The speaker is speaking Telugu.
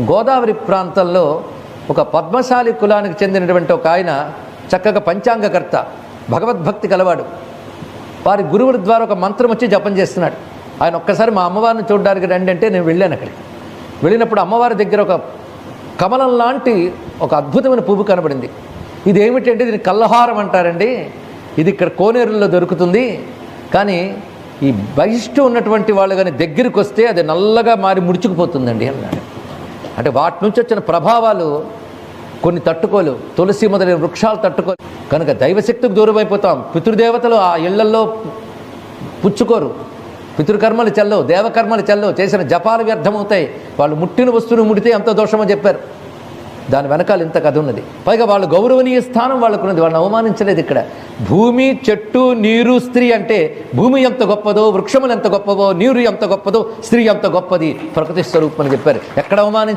గోదావరి ప్రాంతంలో ఒక పద్మశాలి కులానికి చెందినటువంటి ఒక ఆయన చక్కగా పంచాంగకర్త భగవద్భక్తి కలవాడు. వారి గురువుల ద్వారా ఒక మంత్రం వచ్చి జపం చేస్తున్నాడు. ఆయన ఒక్కసారి మా అమ్మవారిని చూడడానికి రండి అంటే నేను వెళ్ళాను అక్కడికి. వెళ్ళినప్పుడు అమ్మవారి దగ్గర ఒక కమలం లాంటి ఒక అద్భుతమైన పువ్వు కనబడింది. ఇది ఏమిటంటే దీన్ని కల్లహారం అంటారండి. ఇది ఇక్కడ కోనేరుల్లో దొరుకుతుంది. కానీ ఈ బహిష్టు ఉన్నటువంటి వాళ్ళు కానీ దగ్గరికి వస్తే అది నల్లగా మారి ముడుచుకుపోతుందండి అన్నాడు. అంటే వాటి నుంచి వచ్చిన ప్రభావాలు కొన్ని తట్టుకోలు తులసి మొదలైన వృక్షాలు తట్టుకోలు కనుక దైవశక్తికి దూరం అయిపోతాం పితృదేవతలు ఆ ఇళ్ళల్లో పుచ్చుకోరు. పితృకర్మలు చెల్లవు దేవకర్మలు చెల్లవు చేసిన జపాలు వ్యర్థమవుతాయి. వాళ్ళు ముట్టిన వస్తువును ముడితే ఎంత దోషమని చెప్పారు. దాని వెనకాల ఇంత కథ ఉన్నది. పైగా వాళ్ళు గౌరవనీయ స్థానం వాళ్ళకున్నది. వాళ్ళని అవమానించలేదు ఇక్కడ. భూమి చెట్టు నీరు స్త్రీ అంటే భూమి ఎంత గొప్పదో వృక్షములు ఎంత గొప్పవో నీరు ఎంత గొప్పదో స్త్రీ ఎంత గొప్పది ప్రకృతి స్వరూపం అని చెప్పారు. ఎక్కడ అవమానించ